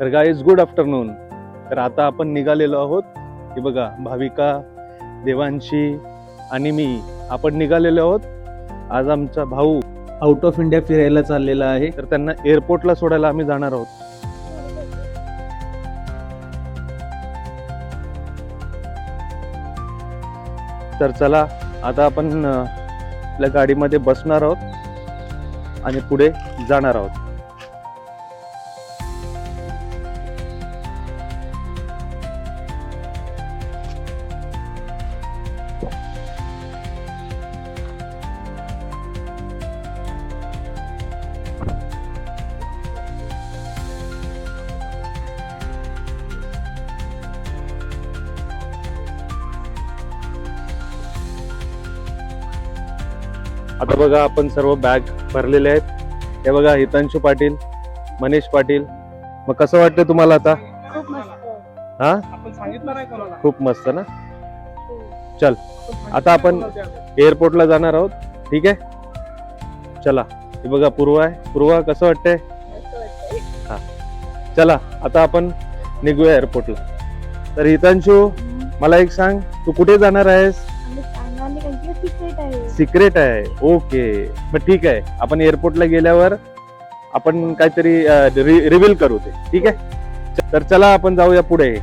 तर guys good afternoon तर आता आपण निघालेलो आहोत. हे बघा भाविका देवांशी आणि मी. आपण निघालेलो आहोत. आज आमचा भाऊ आउट ऑफ इंडिया फिरायला चाललेला आहे. तर त्यांना एअरपोर्टला सोडायला आम्ही जाणार आहोत. तर चला आता आपण आपल्या गाडीमध्ये बसणार आहोत आणि पुढे जाणार आहोत. आता बघा आपण सर्व बॅग भरलेले आहेत. हे बघा हितांशू पाटील मनीष पाटील. मग कसं वाटतं तुम्हाला आता? खूप मस्त. हा? आपण सांगितलं नाही कोणाला? खूप मस्त ना? चल आता आपण एअरपोर्टला जाणार आहोत. ठीक आहे? चला हे बघा पूर्वा आहे. पूर्वा कसं वाटतंय. चला आता आपण निघूया एअरपोर्टला तर हितांशू मला एक सांग तू कुठे जाणार आहेस? सिक्रेट आहे. ओके मग ठीक आहे. आपण एअरपोर्टला गेल्यावर आपण काहीतरी रिव्हील करू ते. ठीक आहे? तर चला आपण जाऊया पुढे.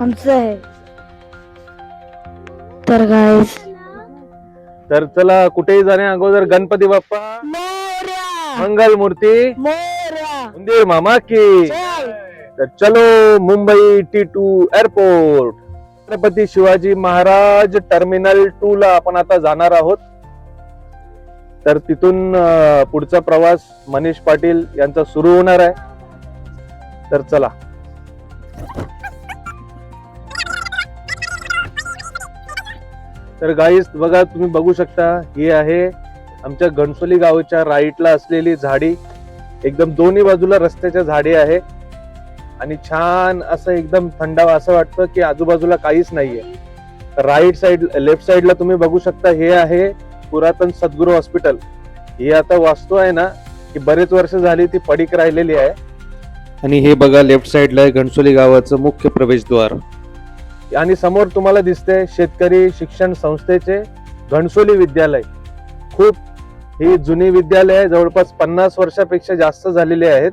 आमचं आहे. तर गाईस तर चला कुठेही जाण्या अगोदर गणपती बाप्पा. मंगल मूर्ती मोर्या। उंदीर मामा की। चल तर चलो Mumbai T two airport Chhatrapati Shivaji Maharaj terminal two ला आपण आता जाणार आहोत. तर तिथून पुढचा प्रवास मनीष पाटील यांचा सुरू होणार आहे. तर चला. तर गाईस बघा तुम्ही बघू शकता ही आहे आमच्या घणसोली गावच्या राईटला असलेली झाडी एकदम दोन्ही बाजूला रस्त्याच्या झाडी आहे. आणि छान असं एकदम थंडावा असं वाटतं की आजूबाजूला काहीच नाहीये. राईट साइड लेफ्ट साइडला तुम्ही बघू शकता हे आहे पुरातन सद्गुरू हॉस्पिटल. ही आता वास्तू आहे ना की बरेच वर्ष झाली ती पडीक राहिलेली आहे. आणि हे बघा लेफ्ट साइडला आहे घणसोली गावाचं मुख्य प्रवेशद्वार. आणि समोर तुम्हाला दिसते शेतकरी शिक्षण संस्थेचे घणसोली विद्यालय. खूप ही जुनी विद्यालय जवळपास पन्नास वर्षापेक्षा जास्त झालेली आहेत.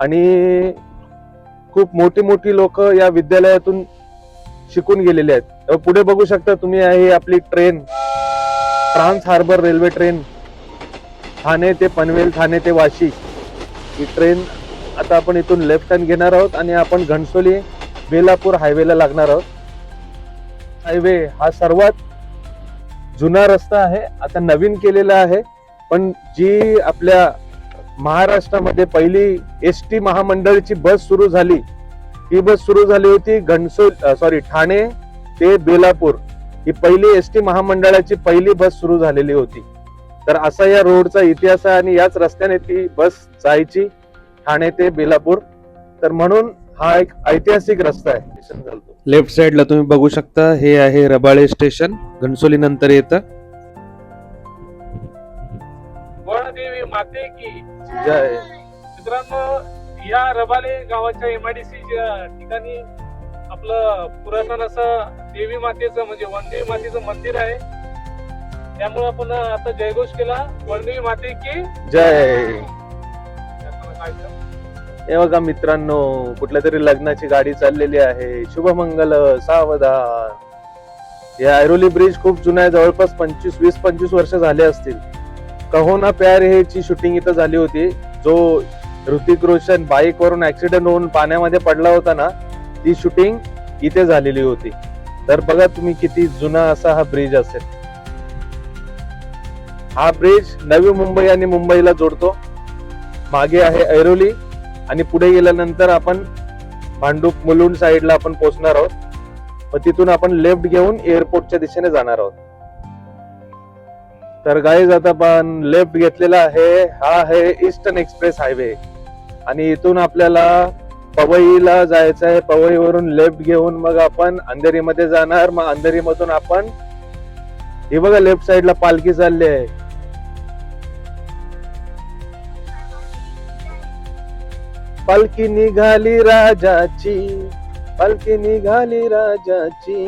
आणि खूप मोठी मोठी लोक या विद्यालयातून शिकून गेलेले आहेत. पुढे बघू शकता तुम्ही आहे आपली train. Trans harbour railway train. Thane ते पनवेल ठाणे ते वाशी. ही ट्रेन आता आपण इथून लेफ्ट हँड घेणार आहोत आणि आपण घणसोली बेलापूर हायवेला लागणार आहोत. हायवे हा सर्वात जुना रस्ता आहे. आता नवीन केलेला आहे. पण जी आपल्या महाराष्ट्रामध्ये पहिली एस टी महामंडळची बस सुरू झाली ती बस सुरू झाली होती घनसोल सॉरी ठाणे ते बेलापूर. ही पहिली एस टी महामंडळाची पहिली बस सुरू झालेली होती. तर असा या रोडचा इतिहास आहे आणि याच रस्त्याने ती बस जायची ठाणे ते बेलापूर. तर म्हणून हा एक ऐतिहासिक रस्ता आहे. लेफ्ट साइडला तुम्ही बघू शकता हे आहे रबाळे स्टेशन. घनसोली नंतर येतं. वनदेवी माते की. जय. मित्रांनो या रबाले गावाच्या एमआयडीसी ठिकाणी आपलं पुरातन असं देवी मातेचं म्हणजे वनदेवी मातेचं मंदिर आहे. त्यामुळे आपण आता जयघोष केला. वनदेवी माते की. जय. हे बघा मित्रांनो कुठल्या तरी लग्नाची गाडी चाललेली आहे. शुभमंगल सावधान. हे ऐरोली ब्रिज खूप जुना आहे. जवळपास पंचवीस वीस पंचवीस वर्ष झाले असतील. कहो ना प्यार हे ची शूटिंग इथं झाली होती जो ऋतिक रोशन बाईक वरून ऍक्सिडेंट होऊन पाण्यामध्ये पडला होता ना ती शूटिंग इथे झालेली होती. तर बघा तुम्ही किती जुना असा हा ब्रिज असेल. हा ब्रिज नवी मुंबई आणि मुंबईला जोडतो. मागे आहे ऐरोली आणि पुढे गेल्यानंतर आपण भांडूप मुलुंड साईडला आपण पोहोचणार आहोत. व तिथून आपण लेफ्ट घेऊन एअरपोर्टच्या दिशेने जाणार आहोत. तर गाईज आता आपण लेफ्ट घेतलेला आहे. हा आहे ईस्टर्न एक्सप्रेस हायवे आणि इथून आपल्याला पवईला जायचं आहे. पवईवरून लेफ्ट घेऊन मग आपण अंधेरीमध्ये जाणार. मग अंधेरीमधून आपण हे बघा लेफ्ट साइडला पालखी चालली आहे. पालखी निघाली राजाची. पालखी निघाली राजाची.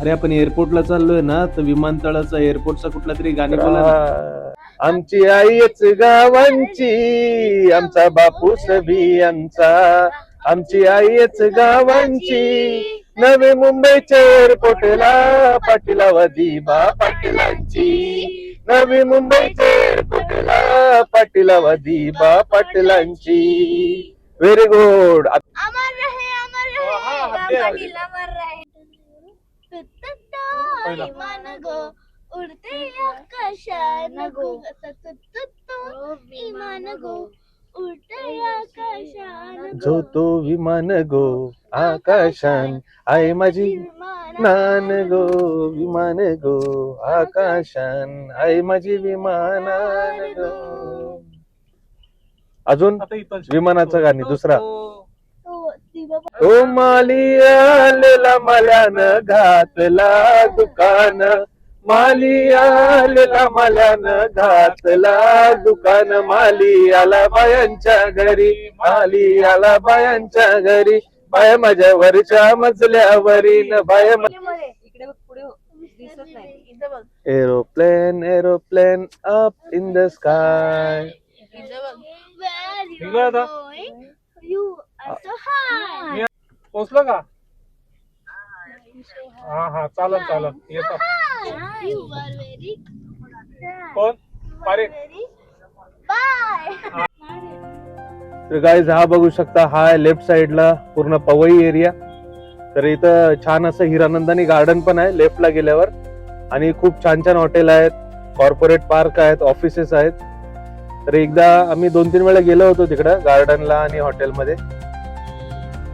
अरे आपण एअरपोर्टला चाललोय ना तर विमानतळाचा एअरपोर्टचा कुठला तरी गाणी बोला ना. आमची आईच गावांची आमचा बापूस बियांचा आमची आईच गावांची नवी मुंबईच्या एअरपोर्टला पाटीला दिबा पाटीलांची नवी मुंबईच्या एअरपोर्टला पाटीला दिबा पाटीलांची व्हेरी गुड अमर रहे अमर रहे हत्या. गावातील अमर रहे तुत्तुत्तो, पहिला. विमान गो उडते आकाशान गो. विमान गो उडते आकाशान जो तो विमान गो आकाशान आहे माझी नान गो विमान गो आकाशान आहे माझी विमानान गो. अजून विमानाचं गाणी दुसरा. ओ माली आलेला मल्यानं घातला दुकान. माली आलेला मल्यानं घातला दुकान. माली आला बायांच्या घरी माली आला बायांच्या घरी. बाय माझ्या वरच्या मजल्यावरील बाय इकडे बघ पुढे हो. दिसत नाही. इथं बघ. Aeroplane aeroplane up in the sky. आता? चालत चालत येतो. You are very कोण? bye. तर गाईज हा बघू शकता हा आहे लेफ्ट साइडला पूर्ण पवई एरिया तर इथं छान असं हिरानंदानी गार्डन पण आहे लेफ्टला गेल्यावर. आणि खूप छान छान हॉटेल आहेत कॉर्पोरेट पार्क आहेत ऑफिसेस आहेत. तर एकदा आम्ही दोन तीन वेळा गेलो होतो तिकडं गार्डनला आणि हॉटेलमध्ये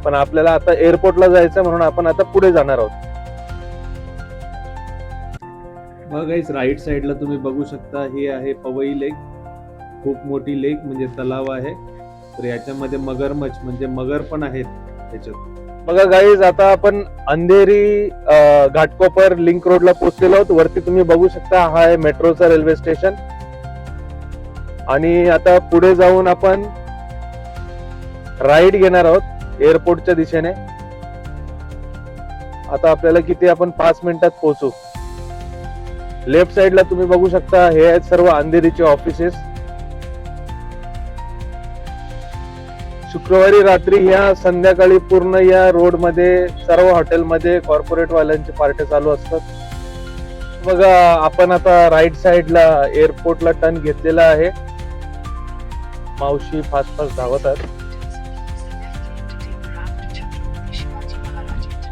पण आपल्याला आता एअरपोर्टला जायचं म्हणून आपण आता पुढे जाणार आहोत. बघ राईट साईडला तुम्ही बघू शकता हे आहे पवई लेक खूप मोठी लेक म्हणजे तलाव आहे. तर याच्यामध्ये मगरमच्छ म्हणजे मगर पण आहेत त्याच्यात. बघा गाईज आता आपण अंधेरी घाटकोपर लिंक रोडला पोहोचलेलो आहोत. वरती तुम्ही बघू शकता हा आहे मेट्रोचा रेल्वे स्टेशन आणि आता पुढे जाऊन आपण राईड घेणार आहोत एअरपोर्टच्या दिशेने. आता आपल्याला किती आपण पाच मिनिटात पोहोचू? लेफ्ट साइडला तुम्ही बघू शकता हे आहेत सर्व अंधेरीचे ऑफिसेस शुक्रवारी रात्री ह्या संध्याकाळी पूर्ण या रोडमध्ये सर्व हॉटेलमध्ये कॉर्पोरेट वाल्यांचे पार्ट्या चालू असतात. बघा आपण आता राईट साइडला एअरपोर्टला टर्न घेतलेला आहे. मावशी फास्ट फास्ट धावत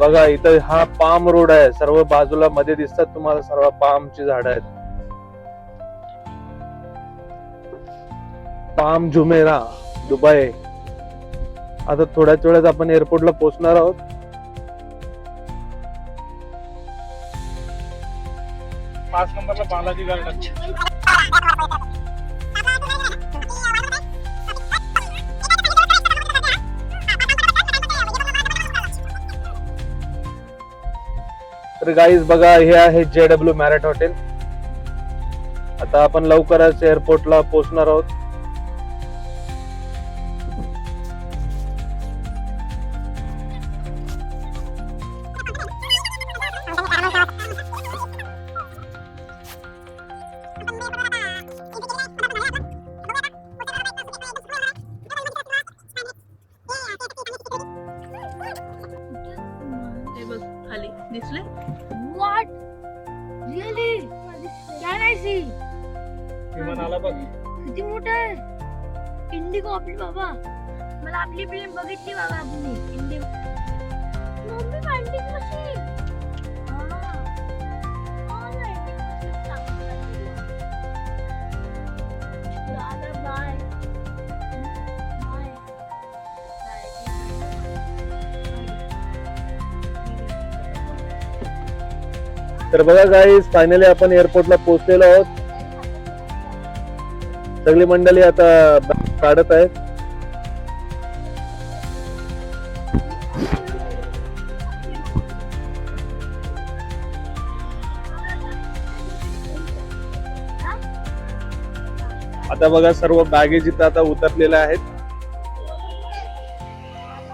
बघा इथं हा पाम रोड आहे. सर्व बाजूला मध्ये दिसतात तुम्हाला सर्व पामची झाड आहेत. Palm Jumeirah Dubai. आता थोड्याच वेळात आपण एअरपोर्टला पोहोचणार आहोत. पाच नंबरला बालाजी गार्डन तर गाईज बघा हे आहे जे डब्ल्यू मॅरेट हॉटेल आता आपण लवकरच एअरपोर्टला पोहोचणार आहोत. See? विमान आला बघ। किती मोठं आहे. इंडिगो आपली बाबा. मला आपली फ़िल्म बघितली बाबा आपली. IndiGo mummy vending machine bye तर बघा काही फायनली आपण एअरपोर्टला पोहोचलेलो आहोत. सगळी मंडळी आता काढत आहेत. आता बघा सर्व बॅगेज इथं आता उतरलेल्या आहेत.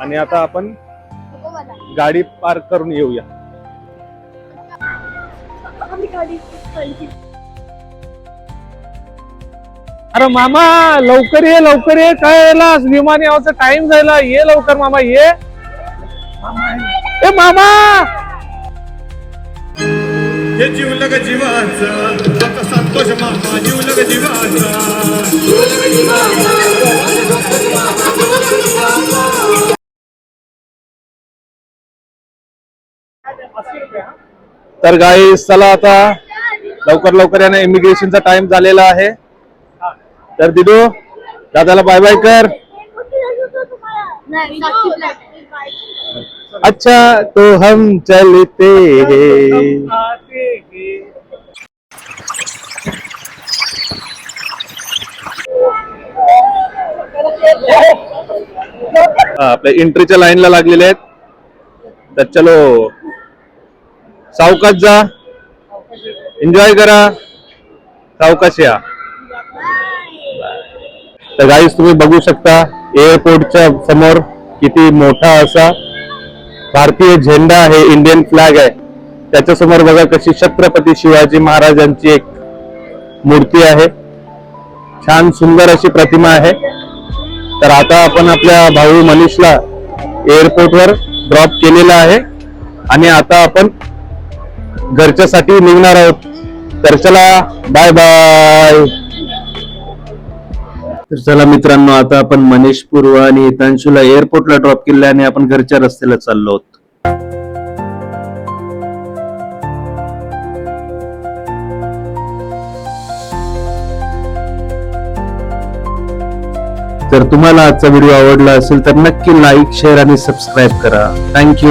आणि आता आपण गाडी पार्क करून येऊया. अरे मामा लवकर ये लवकर ये. काय यायला विमान यावाचा टाइम झाला. ये लवकर मामा ये. ए मामा! हे जीवलग जीवाचा. संतोष मामा जीवलग जीवाचा. तर गाई चला आता लवकर लवकर याने इमिग्रेशनचा टाइम झालेला आहे. तर दिदू दादाला बाय बाय कर. अच्छा तो हम चलते आपल्या एंट्रीच्या लाईनला लागलेले आहेत. तर चलो सावकाश जा. एन्जॉय करा. सावकाश या. तर गाईस तुम्ही बघू शकता एअरपोर्टच्या समोर किती मोठा असा भारतीय झेंडा आहे इंडियन फ्लॅग आहे. त्याच्यासमोर बघा कशी छत्रपती शिवाजी महाराजांची एक मूर्ती आहे. छान सुंदर अशी प्रतिमा आहे. तर आता आपण आपल्या भाऊ मनीषला एअरपोर्टवर ड्रॉप केलेला आहे. आणि आता आपण घरच्यासाठी निघणार आहोत. तर चला बाय बाय तर चला मित्रांनो आता आपण मनीष पूर्व आणि हितांशूला एअरपोर्टला ड्रॉप केले आणि आपण घरच्या रस्त्याला चाललो आहोत. तर तुम्हाला आजचा व्हिडिओ आवडला असेल तर नक्की लाईक शेअर आणि सबस्क्राईब करा. Thank you